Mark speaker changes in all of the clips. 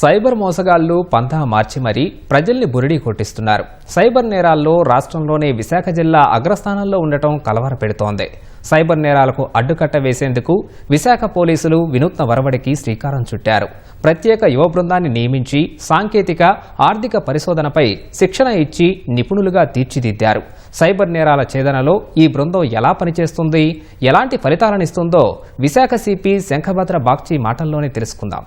Speaker 1: Cyber మోసగాళ్ళు పంతా మార్చి మరీ ప్రజల్ని బురిడి కొట్టిస్తున్నారు. సైబర్ నేరాల్లో రాష్ట్రంలోనే విశాఖ జిల్లా అగ్రస్థానంలో ఉండటం కలవర పెడుతోంది. సైబర్ నేరాలకు అడ్డుకట్ట వేసేందుకు విశాఖ పోలీసులు వినూత్న వరవడికి శ్రీకారం చుట్టారు. ప్రత్యేక యువ బృందాన్ని నియమించి సాంకేతిక ఆర్థిక పరిశోధనపై శిక్షణ ఇచ్చి నిపుణులుగా తీర్చిదిద్దారు. సైబర్ నేరాల ఛేదనలో ఈ బృందం ఎలా పనిచేస్తుంది ఎలాంటి ఫలితాలనిస్తుందో విశాఖ సిపి శంఖభద్ర బాగ్చి మాటల్లోనే తెలుసుకుందాం.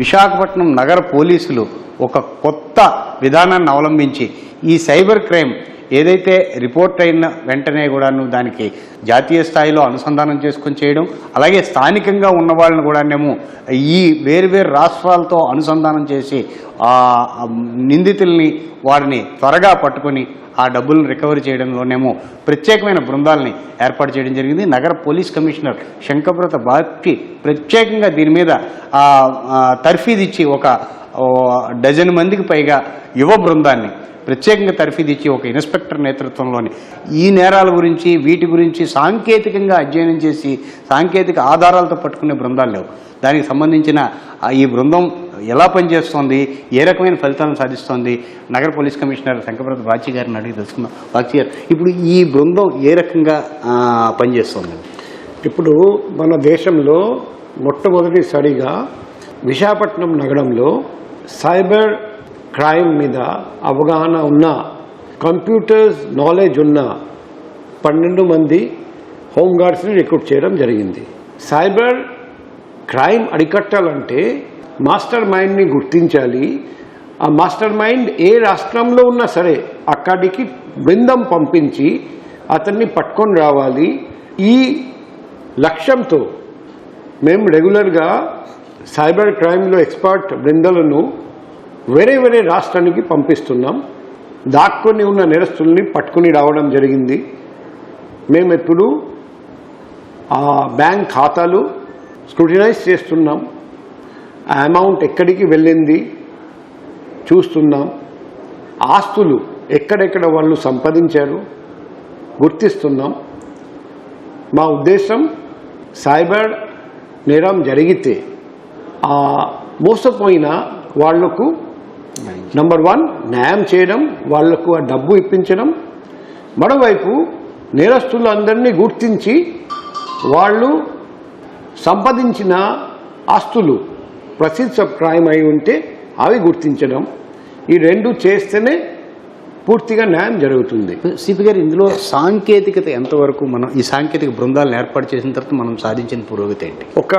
Speaker 2: విశాఖపట్నం నగర పోలీసులు ఒక కొత్త విధానాన్ని అవలంబించి ఈ సైబర్ క్రైమ్ ఏదైతే రిపోర్ట్ అయిన వెంటనే కూడాను దానికి జాతీయ స్థాయిలో అనుసంధానం చేసుకొని చేయడం అలాగే స్థానికంగా ఉన్న వాళ్ళని కూడానేమో ఈ వేరువేరు రాష్ట్రాలతో అనుసంధానం చేసి ఆ నిందితుల్ని వారిని త్వరగా పట్టుకొని ఆ డబ్బులను రికవరీ చేయడంలోనేమో ప్రత్యేకమైన బృందాలని ఏర్పాటు చేయడం జరిగింది. నగర పోలీస్ కమిషనర్ శంకర్వ్రత బాక్కి ప్రత్యేకంగా దీని మీద తర్ఫీదిచ్చి ఇచ్చి ఒక డజన్ మందికి పైగా యువ బృందాన్ని ప్రత్యేకంగా తర్ఫీదిచ్చి ఒక ఇన్స్పెక్టర్ నేతృత్వంలోని ఈ నేరాల గురించి వీటి గురించి సాంకేతికంగా అధ్యయనం చేసి సాంకేతిక ఆధారాలతో పట్టుకునే బృందాలు లేవు. దానికి సంబంధించిన ఈ బృందం ఎలా పనిచేస్తోంది ఏ రకమైన ఫలితాలను సాధిస్తోంది నగర పోలీస్ కమిషనర్ శంకరప్రత బాచి గారిని అడిగి తెలుసుకుందాం. బాచి గారు ఇప్పుడు ఈ బృందం ఏ రకంగా పనిచేస్తోంది?
Speaker 3: ఇప్పుడు మన దేశంలో మొట్టమొదటిసారిగా విశాఖపట్నం నగరంలో సైబర్ క్రైమ్ మీద అవగాహన ఉన్న కంప్యూటర్స్ నాలెడ్జ్ ఉన్న పన్నెండు మంది హోంగార్డ్స్ని రిక్రూట్ చేయడం జరిగింది. సైబర్ క్రైమ్ అరికట్టాలంటే మాస్టర్ మైండ్ని గుర్తించాలి. ఆ మాస్టర్ మైండ్ ఏ రాష్ట్రంలో ఉన్నా సరే అక్కడికి బృందం పంపించి అతన్ని పట్టుకొని రావాలి. ఈ లక్ష్యంతో మేము రెగ్యులర్గా సైబర్ క్రైమ్లో ఎక్స్పర్ట్ బృందాలను వేరే వేరే రాష్ట్రానికి పంపిస్తున్నాం. దాక్కుని ఉన్న నేరస్తుల్ని పట్టుకుని రావడం జరిగింది. మేము ఎప్పుడు ఆ బ్యాంక్ ఖాతాలు స్క్రూటినైజ్ చేస్తున్నాం. ఆ అమౌంట్ ఎక్కడికి వెళ్ళింది చూస్తున్నాం. ఆస్తులు ఎక్కడెక్కడ వాళ్ళు సంపాదించారు గుర్తిస్తున్నాం. మా ఉద్దేశం సైబర్ నేరం జరిగితే మోసపోయిన వాళ్ళకు నంబర్ వన్ న్యాయం చేయడం వాళ్ళకు ఆ డబ్బు ఇప్పించడం. మరోవైపు నేరస్తులందరినీ గుర్తించి వాళ్ళు సంపాదించిన ఆస్తులు ప్రసిద్ధ క్రైమ్ అయి ఉంటే అవి గుర్తించడం. ఈ రెండు చేస్తేనే పూర్తిగా న్యాయం జరుగుతుంది.
Speaker 2: సిపి గారు ఇందులో సాంకేతికత ఎంతవరకు మనం ఈ సాంకేతిక బృందాలను ఏర్పాటు చేసిన తర్వాత మనం సాధించిన పురోగతి ఏంటి?
Speaker 3: ఒక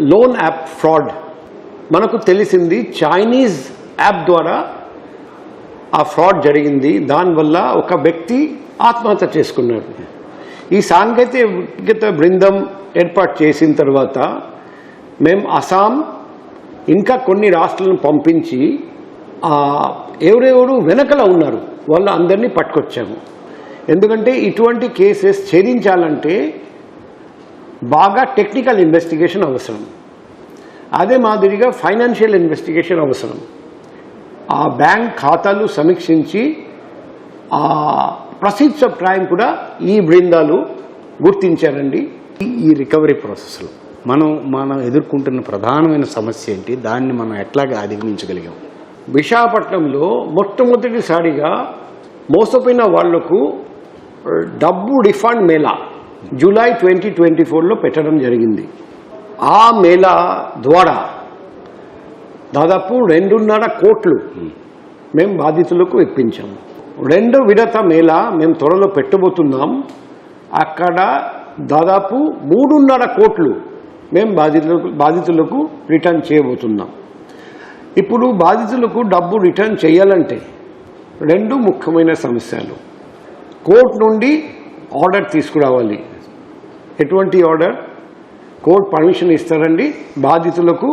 Speaker 3: లోన్ యాప్ ఫ్రాడ్. మనకు తెలిసింది చైనీస్ యాప్ ద్వారా ఆ ఫ్రాడ్ జరిగింది. దానివల్ల ఒక వ్యక్తి ఆత్మహత్య చేసుకున్నాడు. ఈ సాంకేతికత బృందం ఏర్పాటు చేసిన తర్వాత మేము అస్సాం ఇంకా కొన్ని రాష్ట్రాలను పంపించి ఎవరెవరు వెనకల ఉన్నారు వాళ్ళు అందరినీ పట్టుకొచ్చాము. ఎందుకంటే ఇటువంటి కేసెస్ ఛేదించాలంటే బాగా టెక్నికల్ ఇన్వెస్టిగేషన్ అవసరం. అదే మాదిరిగా ఫైనాన్షియల్ ఇన్వెస్టిగేషన్ అవసరం. ఆ బ్యాంక్ ఖాతాలు సమీక్షించి ఆ ప్రసిద్ధ క్రైమ్ కూడా ఈ బృందాలు గుర్తించారండి.
Speaker 2: ఈ- ఈ రికవరీ ప్రాసెస్లో మనం మనం ఎదుర్కొంటున్న ప్రధానమైన సమస్య ఏంటి? దాన్ని మనం ఎట్లాగా అధిగమించగలిగాం?
Speaker 3: విశాఖపట్నంలో మొట్టమొదటిసారిగా మోసపోయిన వాళ్ళకు డబ్బు refund mela July twenty twenty ఫోర్లో పెట్టడం జరిగింది. ఆ మేళా ద్వారా దాదాపు రెండున్నర కోట్లు మేము బాధితులకు ఇప్పించాము రెండో విడత మేళా మేము త్వరలో పెట్టబోతున్నాం. అక్కడ దాదాపు మూడున్నర కోట్లు మేము బాధితులకు బాధితులకు రిటర్న్ చేయబోతున్నాం. ఇప్పుడు బాధితులకు డబ్బు రిటర్న్ చేయాలంటే రెండు ముఖ్యమైన సమస్యలు. కోర్టు నుండి ఆర్డర్ తీసుకురావాలి. ఎటువంటి ఆర్డర్? కోర్టు పర్మిషన్ ఇస్తారండి. బాధితులకు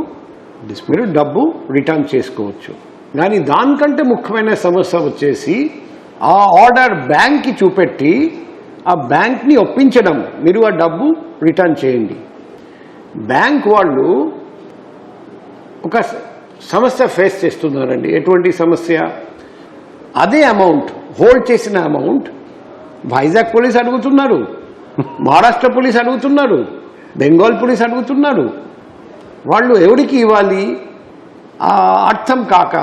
Speaker 3: మీరు డబ్బు రిటర్న్ చేసుకోవచ్చు. కానీ దానికంటే ముఖ్యమైన సమస్య వచ్చేసి ఆ ఆర్డర్ బ్యాంక్కి చూపెట్టి ఆ బ్యాంక్ని ఒప్పించడం. మీరు ఆ డబ్బు రిటర్న్ చేయండి. బ్యాంక్ వాళ్ళు ఒక సమస్య ఫేస్ చేస్తున్నారండి. ఎటువంటి సమస్య? అదే అమౌంట్ హోల్డ్ చేసిన అమౌంట్ వైజాగ్ పోలీస్ అడుగుతున్నారు మహారాష్ట్ర పోలీస్ అడుగుతున్నారు బెంగాల్ పోలీస్ అడుగుతున్నారు. వాళ్ళు ఎవరికి ఇవ్వాలి? ఆ అర్థం కాక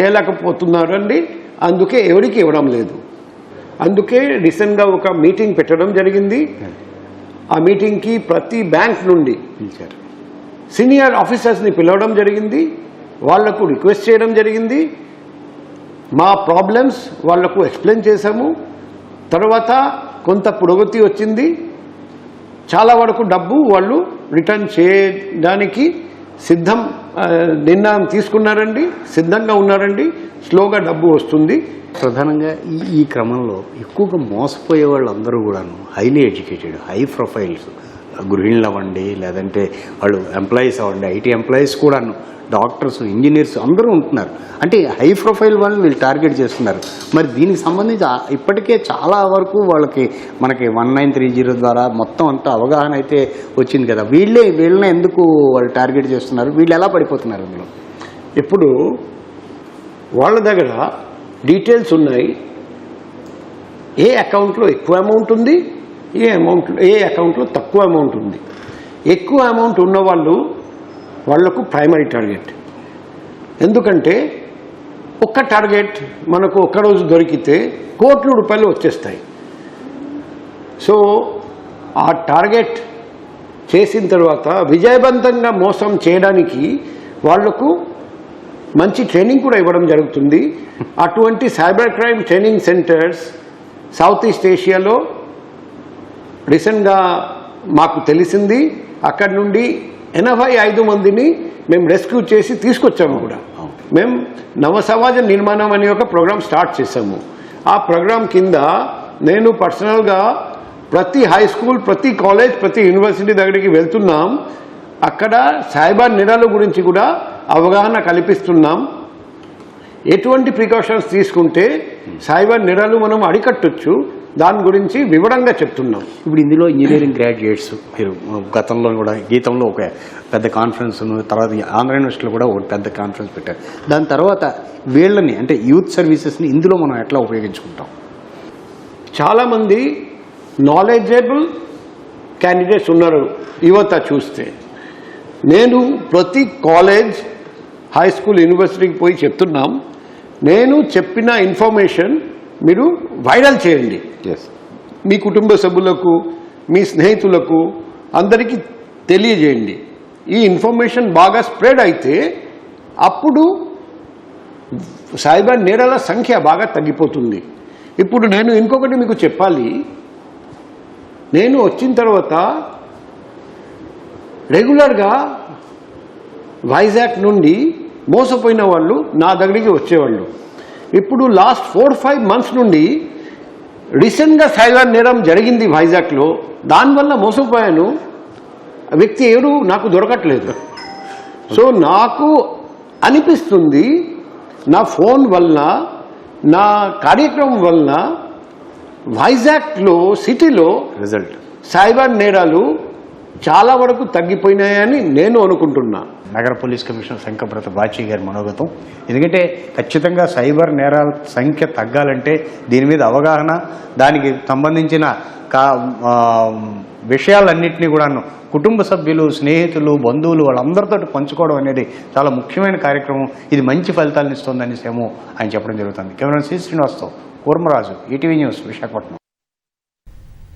Speaker 3: చేయలేకపోతున్నారండి. అందుకే ఎవరికి ఇవ్వడం లేదు. అందుకే రీసెంట్గా ఒక మీటింగ్ పెట్టడం జరిగింది. ఆ మీటింగ్కి ప్రతి బ్యాంక్ నుండి
Speaker 2: పిలిచారు.
Speaker 3: సీనియర్ ఆఫీసర్స్ని పిలవడం జరిగింది. వాళ్ళకు రిక్వెస్ట్ చేయడం జరిగింది. మా ప్రాబ్లమ్స్ వాళ్ళకు ఎక్స్ప్లెయిన్ చేశాము. తర్వాత కొంత పురోగతి వచ్చింది. చాలా వరకు డబ్బు వాళ్ళు రిటర్న్ చేయడానికి సిద్ధం ఆ, నిర్ణయం తీసుకున్నారండి సిద్ధంగా ఉన్నారండి స్లోగా డబ్బు వస్తుంది.
Speaker 2: ప్రధానంగా ఈ ఈ క్రమంలో ఎక్కువగా మోసపోయే వాళ్ళందరూ కూడాను హైలీ ఎడ్యుకేటెడ్ హై ప్రొఫైల్స్ గృహిణులు అవ్వండి లేదంటే వాళ్ళు ఎంప్లాయీస్ అవ్వండి ఐటీ ఎంప్లాయీస్ కూడా డాక్టర్స్ ఇంజనీర్స్ అందరూ ఉంటున్నారు. అంటే హై ప్రొఫైల్ వాళ్ళని వీళ్ళు టార్గెట్ చేస్తున్నారు. మరి దీనికి సంబంధించి ఇప్పటికే చాలా వరకు వాళ్ళకి మనకి వన్ నైన్ త్రీ జీరో ద్వారా మొత్తం అంతా అవగాహన అయితే వచ్చింది కదా. వీళ్ళే వీళ్ళనే ఎందుకు వాళ్ళు టార్గెట్ చేస్తున్నారు? వీళ్ళు ఎలా పడిపోతున్నారు అందులో?
Speaker 3: ఇప్పుడు వాళ్ళ దగ్గర డీటెయిల్స్ ఉన్నాయి. ఏ అకౌంట్లో ఎక్కువ అమౌంట్ ఉంది? ఏ అమౌంట్ ఏ అకౌంట్లో తక్కువ అమౌంట్ ఉంది. ఎక్కువ అమౌంట్ ఉన్నవాళ్ళు వాళ్ళకు ప్రైమరీ టార్గెట్. ఎందుకంటే ఒక్క టార్గెట్ మనకు ఒక్కరోజు దొరికితే కోట్ల రూపాయలు వచ్చేస్తాయి. సో ఆ టార్గెట్ చేసిన తర్వాత విజయవంతంగా మోసం చేయడానికి వాళ్ళకు మంచి ట్రైనింగ్ కూడా ఇవ్వడం జరుగుతుంది. అటువంటి cyber crime training centres south east ఏషియాలో రీసెంట్గా మాకు తెలిసింది అక్కడి నుండి ఎనభై ఐదు మందిని మేము రెస్క్యూ చేసి తీసుకొచ్చాము కూడా. మేము నవ సమాజ నిర్మాణం అనే ఒక ప్రోగ్రామ్ స్టార్ట్ చేశాము. ఆ ప్రోగ్రామ్ కింద నేను పర్సనల్గా ప్రతి హై స్కూల్ ప్రతి కాలేజ్ ప్రతి యూనివర్సిటీ దగ్గరికి వెళ్తున్నాం. అక్కడ సైబర్ నేరాల గురించి కూడా అవగాహన కల్పిస్తున్నాం. ఎటువంటి ప్రికాషన్స్ తీసుకుంటే సైబర్ నిడాలు మనం అడికట్టొచ్చు దాని గురించి వివరంగా చెప్తున్నాం.
Speaker 2: ఇప్పుడు ఇందులో ఇంజనీరింగ్ గ్రాడ్యుయేట్స్ మీరు గతంలో కూడా గీతంలో ఒక పెద్ద కాన్ఫరెన్స్ తర్వాత ఆంధ్ర యూనివర్సిటీలో కూడా ఒక పెద్ద కాన్ఫరెన్స్ పెట్టారు. దాని తర్వాత వీళ్ళని అంటే యూత్ సర్వీసెస్ని ఇందులో మనం ఎట్లా ఉపయోగించుకుంటాం?
Speaker 3: చాలామంది నాలెడ్జబుల్ క్యాండిడేట్స్ ఉన్నారు యువత చూస్తే. నేను ప్రతి కాలేజ్ హై స్కూల్ యూనివర్సిటీకి పోయి చెప్తున్నాం. నేను చెప్పిన ఇన్ఫర్మేషన్ మీరు వైరల్ చేయండి.
Speaker 2: ఎస్
Speaker 3: మీ కుటుంబ సభ్యులకు మీ స్నేహితులకు అందరికీ తెలియజేయండి. ఈ ఇన్ఫర్మేషన్ బాగా స్ప్రెడ్ అయితే అప్పుడు సైబర్ నేరాల సంఖ్య బాగా తగ్గిపోతుంది. ఇప్పుడు నేను ఇంకొకటి మీకు చెప్పాలి. నేను వచ్చిన తర్వాత రెగ్యులర్గా వైజాగ్ నుండి మోసపోయిన వాళ్ళు నా దగ్గరికి వచ్చేవాళ్ళు. ఇప్పుడు లాస్ట్ ఫోర్ ఫైవ్ మంత్స్ నుండి రీసెంట్గా సైబర్ నేరం జరిగింది వైజాగ్లో. దానివల్ల మోసపోయాను. వ్యక్తి ఎవరు నాకు దొరకట్లేదు. సో నాకు అనిపిస్తుంది నా ఫోన్ వలన నా కార్యక్రమం వలన వైజాగ్లో సిటీలో
Speaker 2: రిజల్ట్.
Speaker 3: సైబర్ నేరాలు చాలా వరకు తగ్గిపోయినాయని నేను అనుకుంటున్నా.
Speaker 2: నగర పోలీస్ కమిషనర్ శంకరప్రత బాచి గారి మనోగతం. ఎందుకంటే ఖచ్చితంగా సైబర్ నేరాల సంఖ్య తగ్గాలంటే దీని మీద అవగాహన దానికి సంబంధించిన కా విషయాలన్నింటినీ కూడాను కుటుంబ సభ్యులు స్నేహితులు బంధువులు వాళ్ళందరితో పంచుకోవడం అనేది చాలా ముఖ్యమైన కార్యక్రమం. ఇది మంచి ఫలితాలను ఇస్తుందని సేమో ఆయన చెప్పడం జరుగుతుంది. కెమెరా సి శ్రీనివాస్తో కూర్మరాజు ఈటీవీ న్యూస్ విశాఖపట్నం.